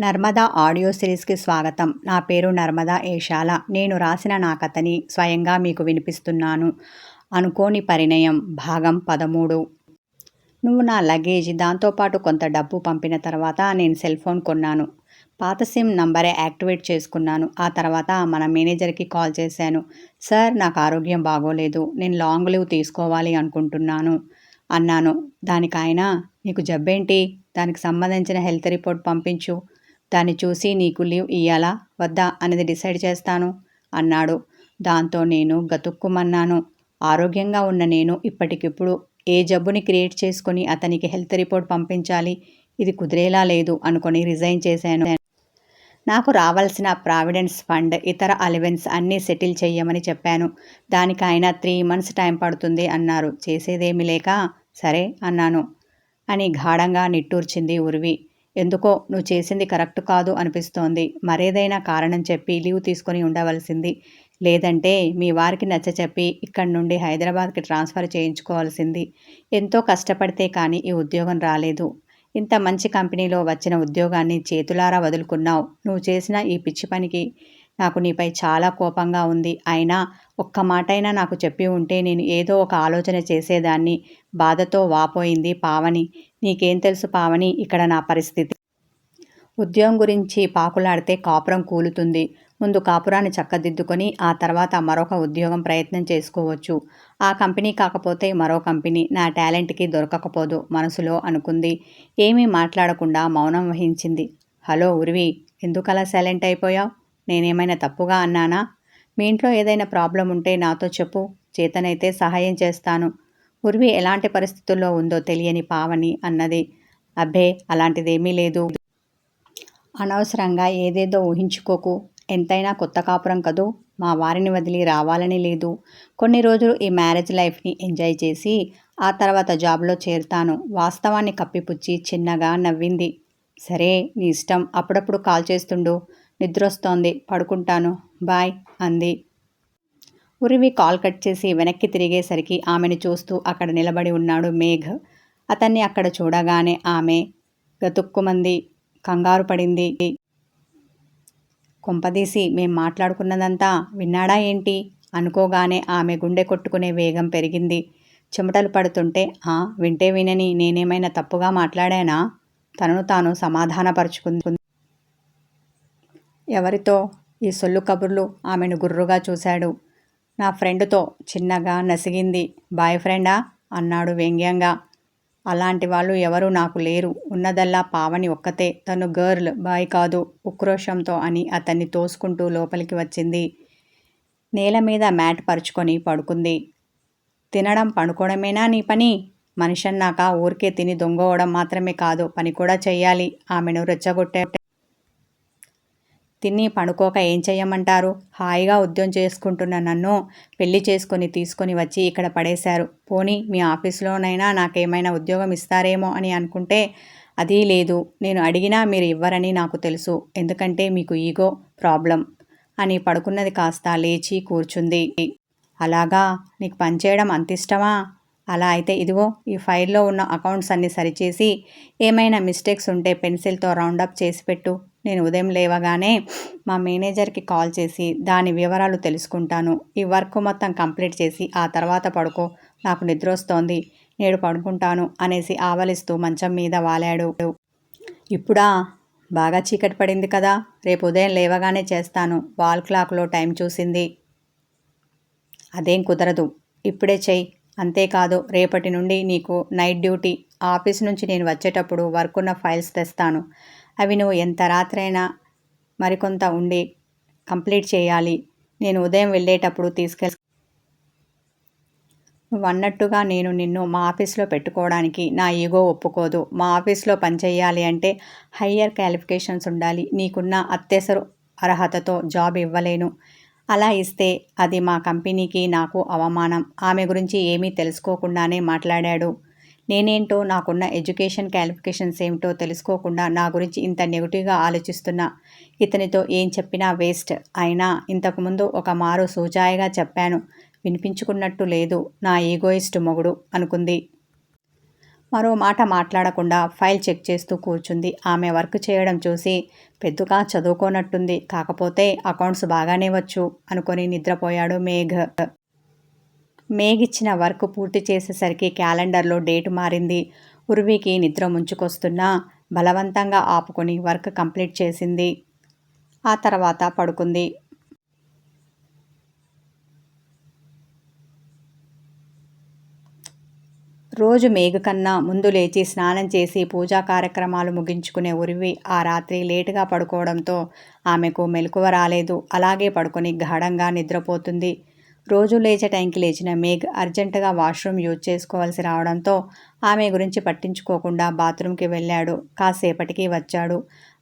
Narmada audio సిరీస్కి స్వాగతం. నా పేరు నర్మదా ఏషాల. నేను రాసిన నా కథని స్వయంగా మీకు వినిపిస్తున్నాను. అనుకోని పరిణయం. భాగం పదమూడు. నువ్వు నా లగేజ్. దాంతోపాటు కొంత డబ్బు పంపిన తర్వాత నేను సెల్ ఫోన్ కొన్నాను. పాత సిమ్ నంబరే యాక్టివేట్ చేసుకున్నాను. ఆ తర్వాత మన మేనేజర్కి కాల్ చేశాను. సార్ నాకు ఆరోగ్యం బాగోలేదు. నేను లాంగ్ లీవ్ తీసుకోవాలి అనుకుంటున్నాను అన్నాను. దానికి ఆయన నీకు జబ్బేంటి? దానికి సంబంధించిన హెల్త్ రిపోర్ట్ పంపించు. దాన్ని చూసి నీకు లీవ్ ఇయ్యాలా? వద్దా? అనేది డిసైడ్ చేస్తాను అన్నాడు. దాంతో నేను గతుక్కుమన్నాను. ఆరోగ్యంగా ఉన్న నేను ఇప్పటికిప్పుడు ఏ జబ్బుని క్రియేట్ చేసుకుని అతనికి హెల్త్ రిపోర్ట్ పంపించాలి? ఇది కుదిరేలా లేదు అనుకొని రిజైన్ చేశాను. నాకు రావాల్సిన ప్రావిడెన్స్ ఫండ్ ఇతర అలవెన్స్ అన్నీ సెటిల్ చేయమని చెప్పాను. దానికి ఆయన త్రీ మంత్స్ టైం పడుతుంది అన్నారు. చేసేదేమీ లేక సరే అన్నాను అని గాఢంగా నిట్టూర్చింది ఉర్వి. ఎందుకో నువ్వు చేసింది కరెక్ట్ కాదు అనిపిస్తోంది. మరేదైనా కారణం చెప్పి లీవ్ తీసుకొని ఉండవలసింది. లేదంటే మీ వారికి నచ్చ చెప్పి ఇక్కడి నుండి హైదరాబాద్కి ట్రాన్స్ఫర్ చేయించుకోవాల్సింది. ఎంతో కష్టపడితే కానీ ఈ ఉద్యోగం రాలేదు. ఇంత మంచి కంపెనీలో వచ్చిన ఉద్యోగాన్ని చేతులారా వదులుకున్నావు. నువ్వు చేసిన ఈ పిచ్చి పనికి నాకు నీపై చాలా కోపంగా ఉంది. అయినా ఒక్క మాటైనా నాకు చెప్పి ఉంటే నేను ఏదో ఒక ఆలోచన చేసేదాన్ని. బాధతో వాపోయింది పావని. నీకేం తెలుసు పావని? ఇక్కడ నా పరిస్థితి. ఉద్యోగం గురించి పాకులాడితే కాపురం కూలుతుంది. ముందు కాపురాన్ని చక్కదిద్దుకొని ఆ తర్వాత మరొక ఉద్యోగం ప్రయత్నం చేసుకోవచ్చు. ఆ కంపెనీ కాకపోతే మరో కంపెనీ. నా టాలెంట్కి దొరకకపోదు మనసులో అనుకుంది. ఏమీ మాట్లాడకుండా మౌనం వహించింది. హలో ఉర్వి ఎందుకలా సైలెంట్ అయిపోయావు? నేనేమైనా తప్పుగా అన్నానా? మీ ఇంట్లో ఏదైనా ప్రాబ్లం ఉంటే నాతో చెప్పు. చేతనైతే సహాయం చేస్తాను. ఉర్వి ఎలాంటి పరిస్థితుల్లో ఉందో తెలియని పావని అన్నది అబ్బే అలాంటిదేమీ లేదు. అనవసరంగా ఏదేదో ఊహించుకోకు. ఎంతైనా కొత్త కాపురం కదూ? మా వారిని వదిలి రావాలని లేదు. కొన్ని రోజులు ఈ మ్యారేజ్ లైఫ్ని ఎంజాయ్ చేసి ఆ తర్వాత జాబ్లో చేరుతాను. వాస్తవాన్ని కప్పిపుచ్చి చిన్నగా నవ్వింది. సరే నీ ఇష్టం. అప్పుడప్పుడు కాల్ చేస్తుండు. నిద్రొస్తోంది. పడుకుంటాను. బాయ్ అంది. ఉరివి కాల్ కట్ చేసి వెనక్కి తిరిగేసరికి ఆమెను చూస్తూ అక్కడ నిలబడి ఉన్నాడు మేఘ్. అతన్ని అక్కడ చూడగానే ఆమె గతుక్కుమంది కంగారు పడింది. కొంపదీసి మేం మాట్లాడుకున్నదంతా విన్నాడా ఏంటి? అనుకోగానే ఆమె గుండె కొట్టుకునే వేగం పెరిగింది. చెమటలు పడుతుంటే ఆ వింటే వినని నేనేమైనా తప్పుగా మాట్లాడానా? తనను తాను సమాధానపరుచుకుంది. ఎవరితో? ఈ సొల్లు కబుర్లు ఆమెను గుర్రుగా చూశాడు. నా ఫ్రెండ్తో చిన్నగా నసిగింది. బాయ్ ఫ్రెండా అన్నాడు వ్యంగ్యంగా. అలాంటి వాళ్ళు ఎవరూ నాకు లేరు. ఉన్నదల్లా పావని ఒక్కతే. తను గర్ల్ బాయ్ కాదు. ఉక్రోషంతో అని అతన్ని తోసుకుంటూ లోపలికి వచ్చింది. నేల మీద మ్యాట్ పరుచుకొని పడుకుంది. తినడం పడుకోవడమేనా నీ పని? మనిషన్నాక ఊరికే తిని దొంగవడం మాత్రమే కాదు. పని కూడా చెయ్యాలి. ఆమెను రెచ్చగొట్టే తిని పడుకోక ఏం చేయమంటారు హాయిగా ఉద్యోగం చేసుకుంటున్న నన్ను పెళ్ళి చేసుకొని తీసుకొని వచ్చి ఇక్కడ పడేశారు. పోనీ మీ ఆఫీస్లోనైనా నాకేమైనా ఉద్యోగం ఇస్తారేమో అని అనుకుంటే అదీ లేదు. నేను అడిగినా మీరు ఇవ్వరని నాకు తెలుసు. ఎందుకంటే మీకు ఈగో ప్రాబ్లం అని పడుకున్నది కాస్త లేచి కూర్చుంది. అలాగా? నీకు పనిచేయడం అంత ఇష్టమా? అలా అయితే ఇదిగో ఈ ఫైల్లో ఉన్న అకౌంట్స్ అన్నీ సరిచేసి ఏమైనా మిస్టేక్స్ ఉంటే పెన్సిల్తో రౌండప్ చేసి పెట్టు. నేను ఉదయం లేవగానే మా మేనేజర్కి కాల్ చేసి దాని వివరాలు తెలుసుకుంటాను. ఈ వర్క్ మొత్తం కంప్లీట్ చేసి ఆ తర్వాత పడుకో నాకు నిద్ర వస్తోంది నేడు పడుకుంటాను అనేసి ఆవలిస్తూ మంచం మీద వాలాడు. ఇప్పుడా? బాగా చీకటి పడింది కదా రేపు ఉదయం లేవగానే చేస్తాను వాల్ క్లాక్లో టైం చూసింది. అదేం కుదరదు ఇప్పుడే చెయ్యి. అంతేకాదు రేపటి నుండి నీకు నైట్ డ్యూటీ. ఆఫీస్ నుంచి నేను వచ్చేటప్పుడు వర్క్ ఉన్న ఫైల్స్ తెస్తాను. అవి నువ్వు ఎంత రాత్రైనా మరికొంత ఉండి కంప్లీట్ చేయాలి. నేను ఉదయం వెళ్ళేటప్పుడు తీసుకెళ్. నువ్వు అన్నట్టుగా నేను నిన్ను మా ఆఫీస్లో పెట్టుకోవడానికి నా ఈగో ఒప్పుకోదు. మా ఆఫీస్లో పనిచేయాలి అంటే హయ్యర్ క్వాలిఫికేషన్స్ ఉండాలి. నీకున్న అత్యవసర అర్హతతో జాబ్ ఇవ్వలేను. అలా ఇస్తే అది మా కంపెనీకి నాకు అవమానం. ఆమె గురించి ఏమీ తెలుసుకోకుండానే మాట్లాడాడు. నేనేంటో నాకున్న ఎడ్యుకేషన్ క్వాలిఫికేషన్స్ ఏమిటో తెలుసుకోకుండా నా గురించి ఇంత నెగిటివ్గా ఆలోచిస్తున్నా. ఇతనితో ఏం చెప్పినా వేస్ట్. అయినా ఇంతకుముందు ఒక మారు సూచాయిగా చెప్పాను. వినిపించుకున్నట్టు లేదు. నా ఈగోయిస్ట్ మొగుడు అనుకుంది. మరో మాట మాట్లాడకుండా ఫైల్ చెక్ చేస్తూ కూర్చుంది. ఆమె వర్క్ చేయడం చూసి పెద్దగా చదువుకోనట్టుంది. కాకపోతే అకౌంట్స్ బాగానే వచ్చు అనుకొని నిద్రపోయాడు మేఘ్. మేఘిచ్చిన వర్క్ పూర్తి చేసేసరికి క్యాలెండర్లో డేటు మారింది. ఉర్వికి నిద్ర ముంచుకొస్తున్నా బలవంతంగా ఆపుకొని వర్క్ కంప్లీట్ చేసింది. ఆ తర్వాత పడుకుంది. రోజు మేఘ కన్నా ముందు లేచి స్నానం చేసి పూజా కార్యక్రమాలు ముగించుకునే ఉరివి ఆ రాత్రి లేటుగా పడుకోవడంతో ఆమెకు మెలకువ రాలేదు. అలాగే పడుకొని గాఢంగా నిద్రపోతుంది. రోజు లేచే టైంకి లేచిన మేఘ్ అర్జెంటుగా వాష్రూమ్ యూజ్ చేసుకోవాల్సి రావడంతో ఆమె గురించి పట్టించుకోకుండా బాత్రూమ్కి వెళ్ళాడు. కాసేపటికి వచ్చాడు.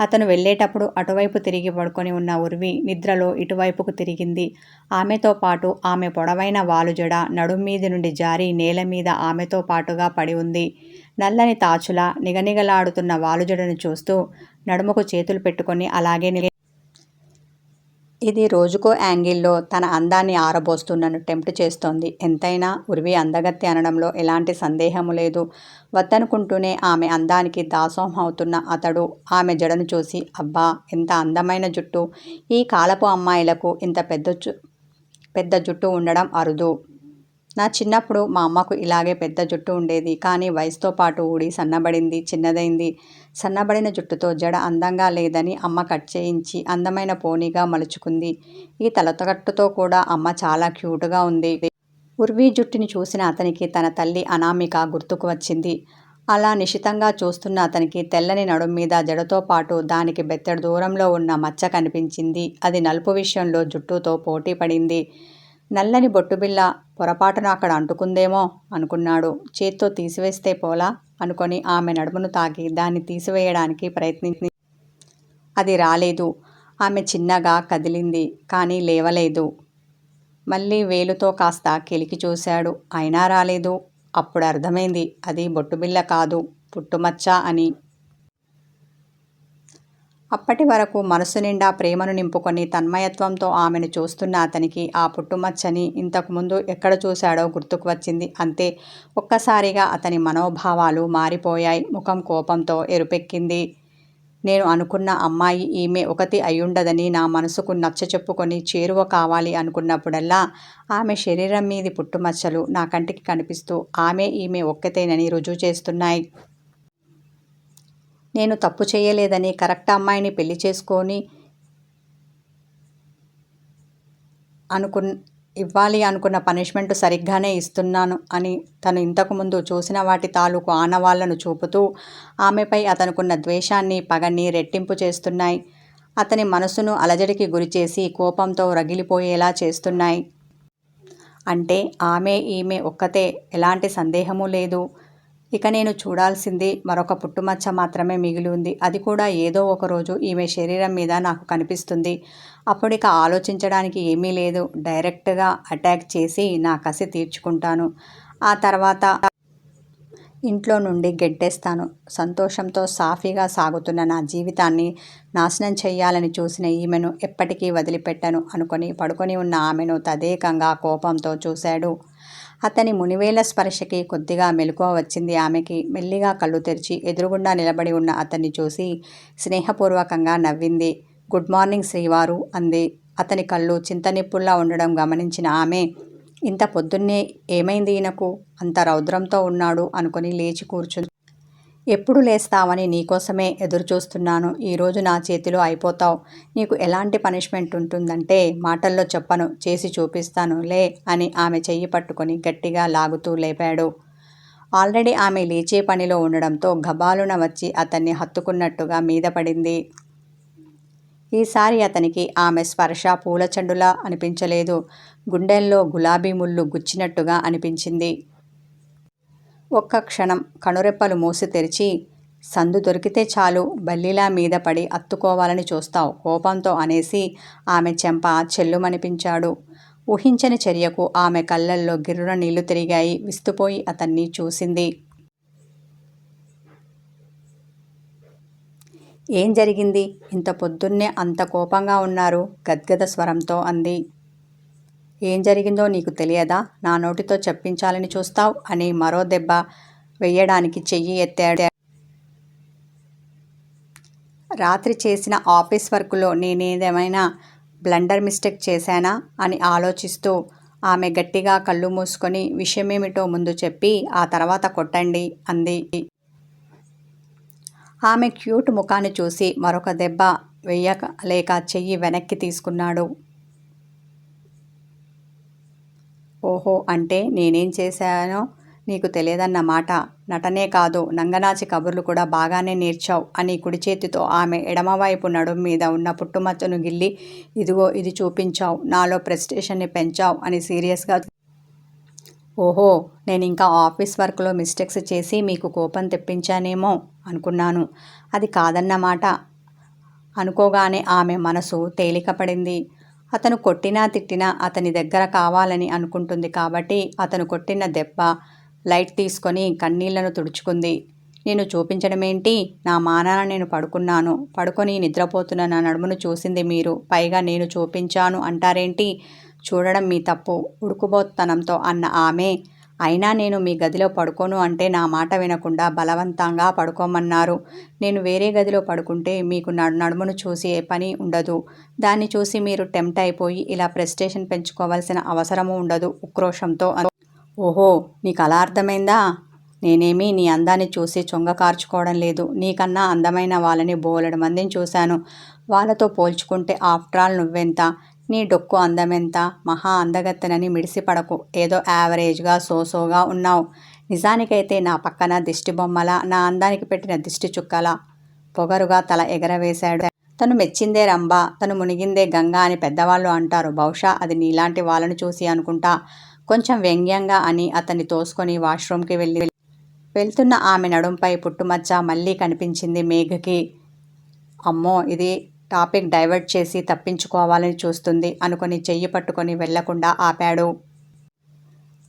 అతను వెళ్ళేటప్పుడు అటువైపు తిరిగి పడుకొని ఉన్న ఉర్వి నిద్రలో ఇటువైపుకు తిరిగింది. ఆమెతో పాటు ఆమె పొడవైన వాలుజడ నడుం మీది నుండి జారి నేల మీద ఆమెతో పాటుగా పడి ఉంది. నల్లని తాచులా నిగనిగలాడుతున్న వాలుజడను చూస్తూ నడుముకు చేతులు పెట్టుకొని అలాగే ఇది రోజుకో యాంగిల్లో తన అందాన్ని ఆరబోస్తున్నను టెంప్ట్ చేస్తోంది. ఎంతైనా ఉర్వి అందగత్తి అనడంలో ఎలాంటి సందేహము లేదు. వద్దనుకుంటూనే ఆమె అందానికి దాసోహం అవుతున్న అతడు ఆమె జడను చూసి అబ్బా ఎంత అందమైన జుట్టు. ఈ కాలపు అమ్మాయిలకు ఇంత పెద్ద పెద్ద జుట్టు ఉండడం అరుదు. నా చిన్నప్పుడు మా అమ్మకు ఇలాగే పెద్ద జుట్టు ఉండేది. కానీ వయసుతో పాటు ఊడి సన్నబడింది చిన్నదైంది. సన్నబడిన జుట్టుతో జడ అందంగా లేదని అమ్మ కట్ చేయించి అందమైన పోనీగా మలుచుకుంది. ఈ తలతగట్టుతో కూడా అమ్మ చాలా క్యూట్గా ఉంది. ఉర్వీ జుట్టుని చూసిన అతనికి తన తల్లి అనామిక గుర్తుకు వచ్చింది. అలా నిశితంగా చూస్తున్న అతనికి తెల్లని నడుం మీద జడతో పాటు దానికి బెత్తడి దూరంలో ఉన్న మచ్చ కనిపించింది. అది నలుపు విషయంలో జుట్టుతో పోటీ పడింది. నల్లని బొట్టుబిల్ల పొరపాటున అక్కడ అంటుకుందేమో అనుకున్నాడు. చేత్తో తీసివేస్తే పోలా అనుకొని ఆమె నడుమును తాకి దాన్ని తీసివేయడానికి ప్రయత్నించి అది రాలేదు. ఆమె చిన్నగా కదిలింది కానీ లేవలేదు. మళ్ళీ వేలుతో కాస్త కెలికి చూశాడు. అయినా రాలేదు. అప్పుడు అర్థమైంది అది బొట్టుబిల్ల కాదు పుట్టుమచ్చ అని. అప్పటి వరకు మనసు నిండా ప్రేమను నింపుకొని తన్మయత్వంతో ఆమెను చూస్తున్న అతనికి ఆ పుట్టుమచ్చని ఇంతకుముందు ఎక్కడ చూశాడో గుర్తుకు వచ్చింది. అంతే ఒక్కసారిగా అతని మనోభావాలు మారిపోయాయి. ముఖం కోపంతో ఎరుపెక్కింది. నేను అనుకున్న అమ్మాయి ఈమె ఒకటి అయ్యుండదని నా మనసుకు నచ్చ చెప్పుకొని చేరువ కావాలి అనుకున్నప్పుడల్లా ఆమె శరీరం మీది పుట్టుమచ్చలు నా కంటికి కనిపిస్తూ ఆమె ఈమె ఒక్కతేనని రుజువు చేస్తున్నాయి. నేను తప్పు చేయలేదని కరెక్ట్ అమ్మాయిని పెళ్ళి చేసుకొని అనుకు ఇవ్వాలి అనుకున్న పనిష్మెంట్ సరిగ్గానే ఇస్తున్నాను అని తను ఇంతకుముందు చూసిన వాటి తాలూకు ఆనవాళ్ళను చూపుతూ ఆమెపై అతనుకున్న ద్వేషాన్ని పగని రెట్టింపు చేస్తున్నాయి. అతని మనసును అలజడికి గురిచేసి కోపంతో రగిలిపోయేలా చేస్తున్నాయి. అంటే ఆమె ఈమె ఒక్కతే ఎలాంటి సందేహము లేదు. ఇక నేను చూడాల్సింది మరొక పుట్టుమచ్చ మాత్రమే మిగిలి ఉంది. అది కూడా ఏదో ఒకరోజు ఈమె శరీరం మీద నాకు కనిపిస్తుంది. అప్పుడిక ఆలోచించడానికి ఏమీ లేదు. డైరెక్ట్గా అటాక్ చేసి నా కసి తీర్చుకుంటాను. ఆ తర్వాత ఇంట్లో నుండి గెట్టేస్తాను. సంతోషంతో సాఫీగా సాగుతున్న నా జీవితాన్ని నాశనం చేయాలని చూసిన ఈమెను ఎప్పటికీ వదిలిపెట్టను అనుకొని పడుకొని ఉన్న ఆమెను తదేకంగా కోపంతో చూశాడు. అతని మునివేల స్పర్శకి కొద్దిగా మెలకువ వచ్చింది. ఆమెకి మెల్లిగా కళ్ళు తెరిచి ఎదురుగుండా నిలబడి ఉన్న అతన్ని చూసి స్నేహపూర్వకంగా నవ్వింది. గుడ్ మార్నింగ్ శ్రీవారు అంది. అతని కళ్ళు చింతనిప్పుల్లా ఉండడం గమనించిన ఆమె ఇంత పొద్దున్నే ఏమైంది ఈయనకు? అంత రౌద్రంతో ఉన్నాడు అనుకుని లేచి కూర్చుంది. ఎప్పుడు లేస్తావని నీకోసమే ఎదురుచూస్తున్నాను. ఈరోజు నా చేతిలో అయిపోతావు. నీకు ఎలాంటి పనిష్మెంట్ ఉంటుందంటే మాటల్లో చెప్పను చేసి చూపిస్తాను లే అని ఆమె చెయ్యి పట్టుకొని గట్టిగా లాగుతూ లేపాడు. ఆల్రెడీ ఆమె లేచే పనిలో ఉండడంతో గబాలున వచ్చి అతన్ని హత్తుకున్నట్టుగా మీద పడింది. ఈసారి అతనికి ఆమె స్పర్శ పూలచండులా అనిపించలేదు. గుండెల్లో గులాబీ ముళ్ళు గుచ్చినట్టుగా అనిపించింది. ఒక్క క్షణం కనురెప్పలు మూసి తెరిచి సందు దొరికితే చాలు బల్లిలా మీద పడి అత్తుకోవాలని చూస్తావు కోపంతో అనేసి ఆమె చెంప చెల్లుమనిపించాడు. ఊహించని చర్యకు ఆమె కళ్ళల్లో గిర్రున నీళ్ళు తిరిగాయి. విస్తుపోయి అతన్ని చూసింది. ఏం జరిగింది? ఇంత పొద్దున్నే అంత కోపంగా ఉన్నారు? గద్గద స్వరంతో అంది. ఏం జరిగిందో నీకు తెలియదా? నా నోటితో చెప్పించాలని చూస్తావు? అని మరో దెబ్బ వెయ్యడానికి చెయ్యి ఎత్తాడు. రాత్రి చేసిన ఆఫీస్ వర్క్లో నేనేదేమైనా బ్లండర్ మిస్టేక్ చేశానా? అని ఆలోచిస్తూ ఆమె గట్టిగా కళ్ళు మూసుకొని విషయమేమిటో ముందు చెప్పి ఆ తర్వాత కొట్టండి అంది. ఆమె క్యూట్ ముఖాన్ని చూసి మరొక దెబ్బ వెయ్యక లేక చెయ్యి వెనక్కి తీసుకున్నాడు. ఓహో అంటే నేనేం చేశానో నీకు తెలియదన్నమాట నటనే కాదు నంగనాచి కబుర్లు కూడా బాగానే నేర్చావు అని కుడి చేతితో ఆమె ఎడమవైపు నడుం మీద ఉన్న పుట్టుమచ్చను గిల్లి ఇదిగో ఇది చూపించావు నాలో ప్రెస్టేషన్ని పెంచావు అని సీరియస్గా ఓహో నేను ఇంకా ఆఫీస్ వర్క్లో మిస్టేక్స్ చేసి మీకు కోపం తెప్పించానేమో అనుకున్నాను. అది కాదన్నమాట అనుకోగానే ఆమె మనసు తేలికపడింది. అతను కొట్టినా తిట్టినా అతని దగ్గర కావాలని అనుకుంటుంది కాబట్టి అతను కొట్టిన దెబ్బ లైట్ తీసుకొని కన్నీళ్ళను తుడుచుకుంది. నేను చూపించడమేంటి? నా మానాన నేను పడుకున్నాను. పడుకొని నిద్రపోతున్న నా నడుమును చూసింది మీరు. పైగా నేను చూపించాను అంటారేంటి? చూడడం మీ తప్పు. ఉడుకుబోత్తనంతో అన్న ఆమె అయినా నేను మీ గదిలో పడుకోను అంటే నా మాట వినకుండా బలవంతంగా పడుకోమన్నారు. నేను వేరే గదిలో పడుకుంటే మీకు నడుమును చూసి పని ఉండదు. దాన్ని చూసి మీరు టెంప్ట్ అయిపోయి ఇలా ప్రెస్టేషన్ పెంచుకోవాల్సిన అవసరము ఉండదు ఉక్రోషంతో ఓహో నీకు అలా అర్థమైందా? నేనేమీ నీ అందాన్ని చూసి చొంగ కార్చుకోవడం లేదు. నీకన్నా అందమైన వాళ్ళని బోలెడు మందిని చూశాను. వాళ్ళతో పోల్చుకుంటే ఆఫ్టర్ ఆల్ నువ్వెంత? నీ డొక్కు అందమెంత? మహా అందగత్తెనని మిడిసిపడకు. ఏదో యావరేజ్గా సోసోగా ఉన్నావు. నిజానికైతే నా పక్కన దిష్టి బొమ్మల నా అందానికి పెట్టిన దిష్టి చుక్కల. పొగరుగా తల ఎగరవేశాడు. తను మెచ్చిందే రంభ తను మునిగిందే గంగా అని పెద్దవాళ్ళు అంటారు. బహుశా అది నీలాంటి వాళ్ళని చూసి అనుకుంటా. కొంచెం వ్యంగ్యంగా అని అతన్ని తోసుకొని వాష్రూమ్కి వెళ్ళి వెళ్తున్న ఆమె నడుంపై పుట్టుమచ్చ మళ్ళీ కనిపించింది మేఘకి. అమ్మో ఇది టాపిక్ డైవర్ట్ చేసి తప్పించుకోవాలని చూస్తుంది. అనుకుని చెయ్యి పట్టుకొని వెళ్ళకుండా ఆపాడు.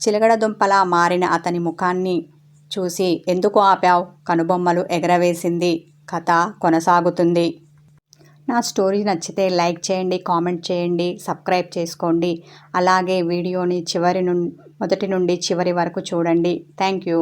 చిలగడ దుంపలా మారిన అతని ముఖాన్ని చూసి ఎందుకు ఆపావు? కనుబొమ్మలు ఎగరవేసింది. కథ కొనసాగుతుంది. నా స్టోరీ నచ్చితే లైక్ చేయండి కామెంట్ చేయండి సబ్స్క్రైబ్ చేసుకోండి. అలాగే వీడియోని చివరి నుండి మొదటి నుండి చివరి వరకు చూడండి. Thank you.